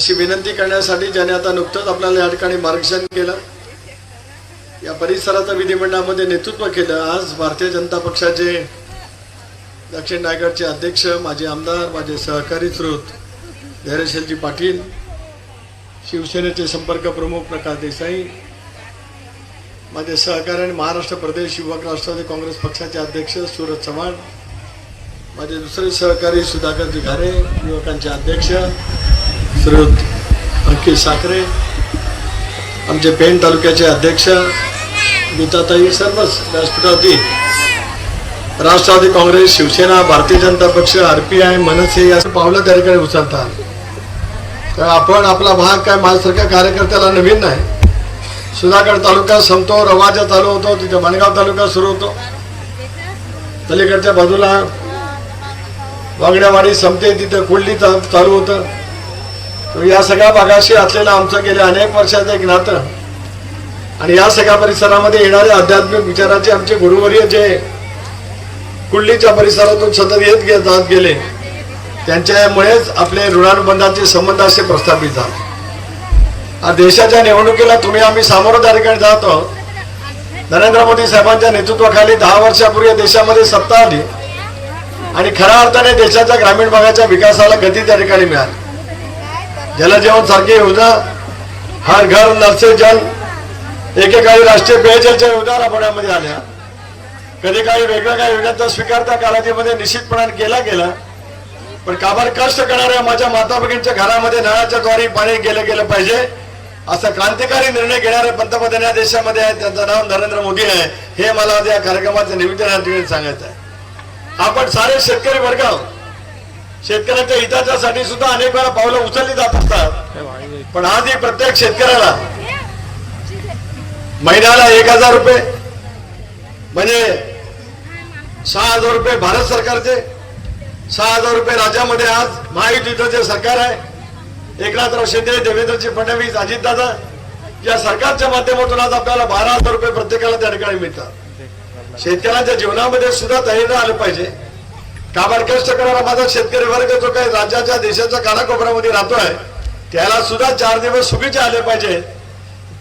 अशी विनंती करण्यासाठी ज्याने आता नुकतंच आपल्याला या ठिकाणी मार्गदर्शन केलं. या परिसराचं विधिमंडळामध्ये नेतृत्व केलं. आज भारतीय जनता पक्षाचे दक्षिण रायगडचे अध्यक्ष माझे आमदार माझे सहकारी स्रोत धैर्यशीलजी पाटील शिवसेनेचे संपर्क प्रमुख प्रकाश देसाई माझे सहकारी आणि महाराष्ट्र प्रदेश युवक राष्ट्रवादी काँग्रेस पक्षाचे अध्यक्ष सूरज चव्हाण माझे दुसरे सहकारी सुधाकरजी घारे युवकांचे अध्यक्ष श्रीयुत अंकित साखरे आमचे पेण तालुक्याचे अध्यक्ष गीताताई सर्वच व्यासपीठावरती राष्ट्रवादी काँग्रेस शिवसेना भारतीय जनता पक्ष आर पी आय मनसे या पावलं त्या ठिकाणी उचलतात. तर आपण आपला भाग काय माझ्यासारख्या कार्यकर्त्याला नवीन नाही. सुधागड तालुका संपतो रवाजा चालू होतो तिथे बनगाव तालुका सुरू होतो. पलीकडच्या बाजूला वागड्यावाडी संपते तिथं कुर्ली चालू होतं. तर या सगळ्या भागाशी असलेलं आमचं गेल्या अनेक वर्षाचं एक नातं. आणि या सगळ्या परिसरामध्ये येणारे आध्यात्मिक विचाराचे आमचे गुरुवर्य जे कुंडलीच्या परिसरातून सतत येत गे जात गेले त्यांच्यामुळेच आपले ऋणानुबंधाचे संबंध असे प्रस्थापित झाले. आज देशाच्या निवडणुकीला तुम्ही आम्ही सामोरं त्या ठिकाणी जात आहोत. नरेंद्र मोदी साहेबांच्या नेतृत्वाखाली दहा वर्षापूर्वी देशामध्ये सत्ता आली. आणि खऱ्या अर्थाने देशाच्या ग्रामीण भागाच्या विकासाला गती त्या ठिकाणी मिळाली. जलजीवन सारखी योजना हर घर नल जल एकेकाळी राष्ट्रीय पेयजलच्या योजना राबवण्यामध्ये आल्या. कधी काही वेगवेगळ्या योजनांचा स्वीकार त्या कालावधीमध्ये निश्चितपणाने केला गेला. पण काबार कष्ट करणाऱ्या माझ्या माता भगिनीच्या घरामध्ये नळाच्या द्वारे पाणी गेलं गेलं पाहिजे असा क्रांतिकारी निर्णय घेणारे पंतप्रधान या देशामध्ये आहेत त्यांचं नाव नरेंद्र मोदी आहे. हे मला या कार्यक्रमाचं निवेदन सांगायचं आहे. आपण सारे शेतकरी वर्ग आहोत. शेतकऱ्यांच्या हिताच्यासाठी सुद्धा अनेक वेळा पावलं उचलली जात असतात. पण आजही प्रत्येक शेतकऱ्याला महिन्याला एक हजार रुपये म्हणजे सहा हजार रुपये भारत सरकारचे सहा हजार रुपये राज्यामध्ये आज महायुतीचं जे सरकार आहे एकनाथराव शिंदे देवेंद्रजी फडणवीस अजितदादा या सरकारच्या माध्यमातून आज आपल्याला बारा हजार रुपये प्रत्येकाला त्या ठिकाणी मिळतात. शेतकऱ्यांच्या जीवनामध्ये सुद्धा तयार आलं पाहिजे. काबाड कष्ट करणारा माझा शेतकरी वर्ग जो काही राज्याच्या देशाच्या कानाकोपऱ्यामध्ये राहतोय त्याला सुद्धा चार दिवस सुखीचे आले पाहिजे.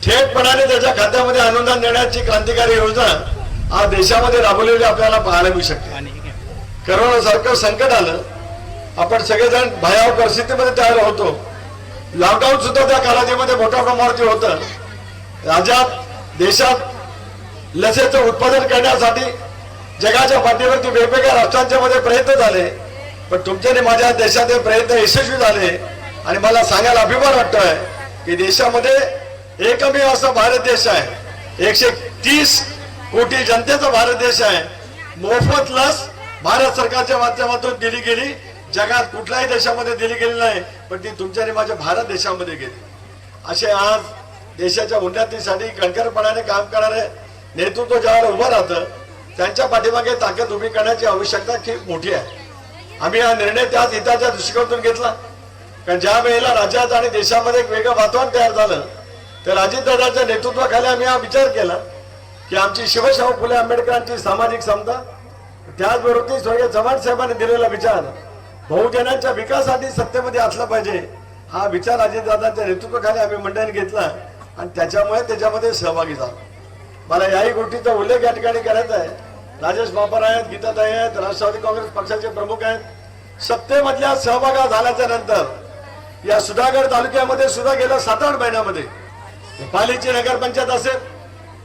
थेटपणाने त्याच्या खात्यामध्ये अनुदान देण्याची क्रांतिकारी योजना आज देशामध्ये राबवलेली आपल्याला पाहायला मिळू शकते. करोना सारखं संकट आलं आपण सगळेजण भयावह परिस्थितीमध्ये तयार होतो. लॉकडाऊन सुद्धा त्या कालावधीमध्ये मोठ्या प्रमाणावरती होतं. राज्यात देशात लसीचं उत्पादन करण्यासाठी जगाच्या पाठीवरती वेगवेगळ्या राष्ट्रांच्या मध्ये प्रयत्न झाले. पण तुमच्याने माझ्या देशात प्रयत्न यशस्वी झाले. आणि मला सांगायला अभिमान वाटतोय की देशामध्ये एकमेव असा भारत देश आहे. एकशे तीस कोटी जनतेचा भारत देश आहे. मोफत लस भारत सरकारच्या माध्यमातून दिली गेली. जगात कुठल्याही देशामध्ये दिली गेली नाही पण ती तुमच्या माझ्या भारत देशामध्ये गेली. असे आज देशाच्या उन्नतीसाठी कणकरपणाने काम करणारे नेतृत्व ज्यावेळेला उभं राहतं त्यांच्या पाठीमागे ताकद उभी करण्याची आवश्यकता खूप मोठी आहे. आम्ही हा निर्णय त्याच हिताच्या दृष्टिकोनातून घेतला. कारण ज्या वेळेला राज्यात आणि देशामध्ये एक वेगळं वातावरण तयार झालं तर अजितदादाच्या नेतृत्वाखाली आम्ही हा विचार केला की आमची शिवशाहू फुले आंबेडकरांची सामाजिक समता त्याचबरोबर स्वर्गीय चव्हाण साहेबांनी दिलेला विचार बहुजनांच्या विकासासाठी सत्तेमध्ये असला पाहिजे हा विचार अजितदादांच्या नेतृत्वाखाली आम्ही मंडळाने घेतला आणि त्याच्यामुळे त्याच्यामध्ये सहभागी झालो. मला याही गोष्टीचा उल्लेख या ठिकाणी करायचा आहे. राजेश बापर आहेत गीताताई आहेत राष्ट्रवादी काँग्रेस पक्षाचे प्रमुख आहेत. सत्तेमधल्या सहभागा झाल्याच्यानंतर या सुधागड तालुक्यामध्ये सुद्धा गेल्या सात आठ महिन्यामध्ये पालीची नगरपंचायत असेल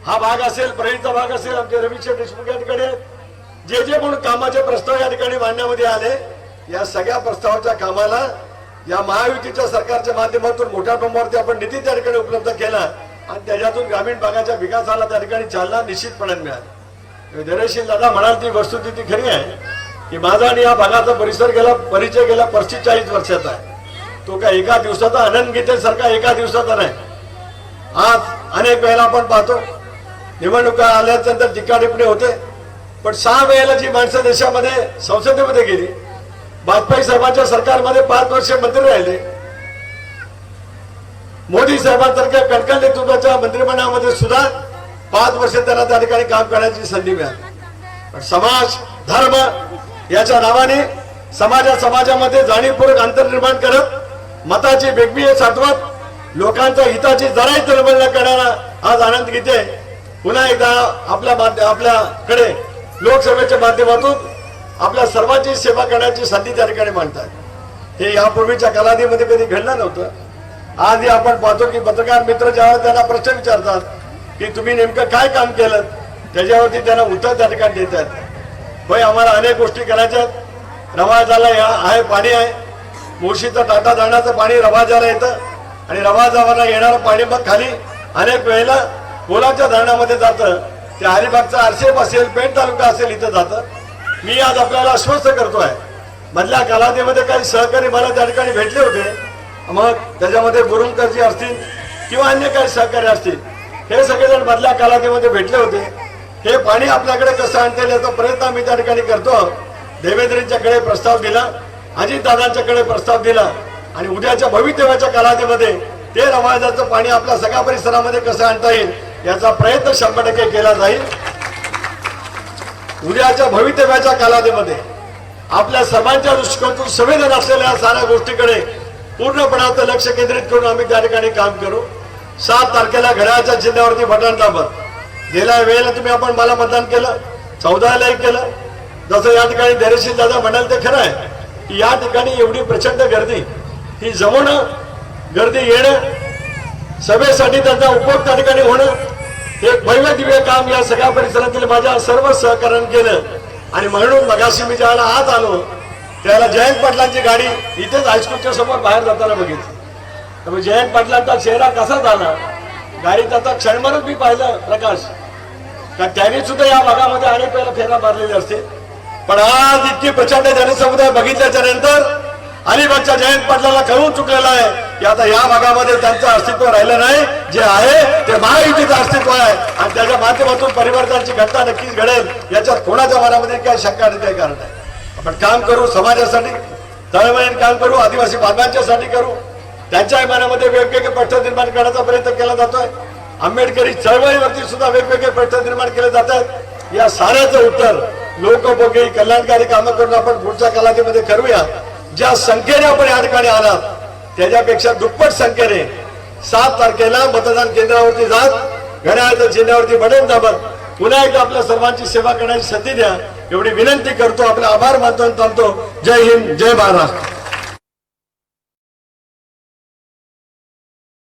हा भाग असेल प्रहीचा भाग असेल आमचे रवीशे देशमुख या ठिकाणी जे जे म्हणून कामाचे प्रस्ताव या ठिकाणी मांडण्यामध्ये आले या सगळ्या प्रस्तावाच्या कामाला या महायुतीच्या सरकारच्या माध्यमातून मोठ्या प्रमाणावरती आपण निधी त्या ठिकाणी उपलब्ध केला आणि त्याच्यातून ग्रामीण भागाच्या विकासाला त्या ठिकाणी चालना निश्चितपणे मिळाली. धैर्यशील दादा म्हणाल ती वस्तुस्थिती खरी आहे. की माझा आणि या भागाचा परिसर गेला परिचय गेला पस्तीस चाळीस वर्षाचा आहे. तो काय एका दिवसाचा आनंद घेतेसारखा एका दिवसाचा नाही. आज अनेक वेळेला आपण पाहतो निवडणुका आल्यानंतर टीका टिप्पणी होते. पण सहा वेळेला जी माणसं देशामध्ये संसदेमध्ये गेली वाजपेयी साहेबांच्या सरकारमध्ये पाच वर्ष मंत्री राहिले. मोदी साहेबांसारख्या कणकण नेतृत्वाच्या मंत्रिमंडळामध्ये सुद्धा पाच वर्ष त्याला त्या ठिकाणी काम करण्याची संधी मिळाली. पण समाज धर्म याच्या नावाने समाजा समाजामध्ये जाणीवपूर्वक अंतर निर्माण करत मताची वेगवेगळे साठवत लोकांच्या हिताची जराही तळमळ न करणारा आज आनंद गीते पुन्हा एकदा आपल्या माध्य- आपल्याकडे लोकसभेच्या माध्यमातून आपल्या सर्वांची सेवा करण्याची संधी त्या ठिकाणी मांडतात. हे यापूर्वीच्या कालावधीमध्ये कधी घडलं नव्हतं. आजही आपण पाहतो की पत्रकार मित्र ज्यावेळेला त्यांना प्रश्न विचारतात की तुम्ही नेमकं काय काम केलं? त्याच्यावरती त्यांना उत्तर त्या ठिकाणी देतात. आहेत होय आम्हाला अनेक गोष्टी करायच्या आहेत. रवाजाला या आहे पाणी आहे. मुळशीचं टाटा धरणाचं पाणी रवाजाला येतं. आणि रवाजाला येणारं पाणी मग खाली अनेक वेळेला कोलाच्या धरणामध्ये जातं. ते अलिबागचा आरसेप असेल पेण तालुका असेल इथं जातं. मी आज आपल्याला आश्वस्त आहे. मधल्या कालावधीमध्ये काही सहकारी मला त्या ठिकाणी भेटले होते. मग त्याच्यामध्ये गुरुंकरजी असतील किंवा अन्य काही सहकारी असतील हे सगळेजण मधल्या कालावधीमध्ये भेटले होते. हे पाणी आपल्याकडे कसं आणता येईल याचा प्रयत्न आम्ही त्या ठिकाणी करतो. देवेंद्रजींच्याकडे प्रस्ताव दिला अजितदादांच्याकडे प्रस्ताव दिला आणि उद्याच्या भवितव्याच्या कालावधीमध्ये ते रवाजाचं पाणी आपल्या सगळ्या परिसरामध्ये कसं आणता येईल याचा प्रयत्न शंभर टक्के केला जाईल. उद्याच्या भवितव्याच्या कालावधीमध्ये आपल्या सर्वांच्या दृष्टिकोनातून संवेदन असलेल्या साऱ्या गोष्टीकडे पूर्णपणाचं लक्ष केंद्रित करून आम्ही त्या ठिकाणी काम करू. सात तारखेला घड्याळच्या जिल्ह्यावरती बटन दाबत. गेल्या वेळेला तुम्ही आपण मला मतदान केलं चौदालाही केलं. जसं या ठिकाणी धैर्यशील दादा म्हणाल ते खरं आहे. की या ठिकाणी एवढी प्रचंड गर्दी ही जमवणं गर्दी येणं सभेसाठी त्यांचा उपयोग त्या ठिकाणी होणं हे एक भव्य दिव्य काम या सगळ्या परिसरातील माझ्या सर्व सहकार्यानं केलं. आणि म्हणून मगाशी मी ज्यावेळेला आत आलो त्यावेळेला जयंत पाटलांची गाडी इथेच हायस्कूलच्या समोर बाहेर जाताना बघितली. त्यामुळे जयंत पाटलांचा चेहरा कसा झाला? गाडीत आता क्षणभरच मी पाहिलं प्रकाश. का त्यांनी सुद्धा या भागामध्ये अनेक वेळेला फेरा मारलेली असते पण आज इतकी प्रचंड जनसमुदाय बघितल्याच्या नंतर अलिबागच्या जयंत पाटलाला कळून चुकलेला आहे की आता या भागामध्ये त्यांचं अस्तित्व राहिलं नाही जे आहे ते महायुतीचं अस्तित्व आहे. आणि त्याच्या माध्यमातून परिवर्तनाची घटना नक्कीच घडेल याच्यात कोणाच्या मनामध्ये काही शंका नाही काही कारण नाही. आपण काम करू समाजासाठी तळमळीन काम करू आदिवासी बांधवांच्यासाठी करू. त्यांच्या मनामध्ये वेगवेगळे प्रश्न निर्माण करण्याचा प्रयत्न केला जातोय. आंबेडकरी चळवळीवरती सुद्धा वेगवेगळे प्रश्न निर्माण केले जात आहेत या साऱ्याचं उत्तर लोकोपयोगी कल्याणकारी कामं करून आपण पुढच्या कालावधीमध्ये करूया. ज्या संख्येने आपण या ठिकाणी आलात त्याच्यापेक्षा दुप्पट संख्येने सात तारखेला मतदान केंद्रावरती जात घड्याळाच्या चिन्हावरती बटन दाबत पुन्हा एकदा आपल्या सर्वांची सेवा करण्याची संधी द्या. एवढी विनंती करतो आपला आभार मानतो आणि थांबतो. जय हिंद जय महाराष्ट्र.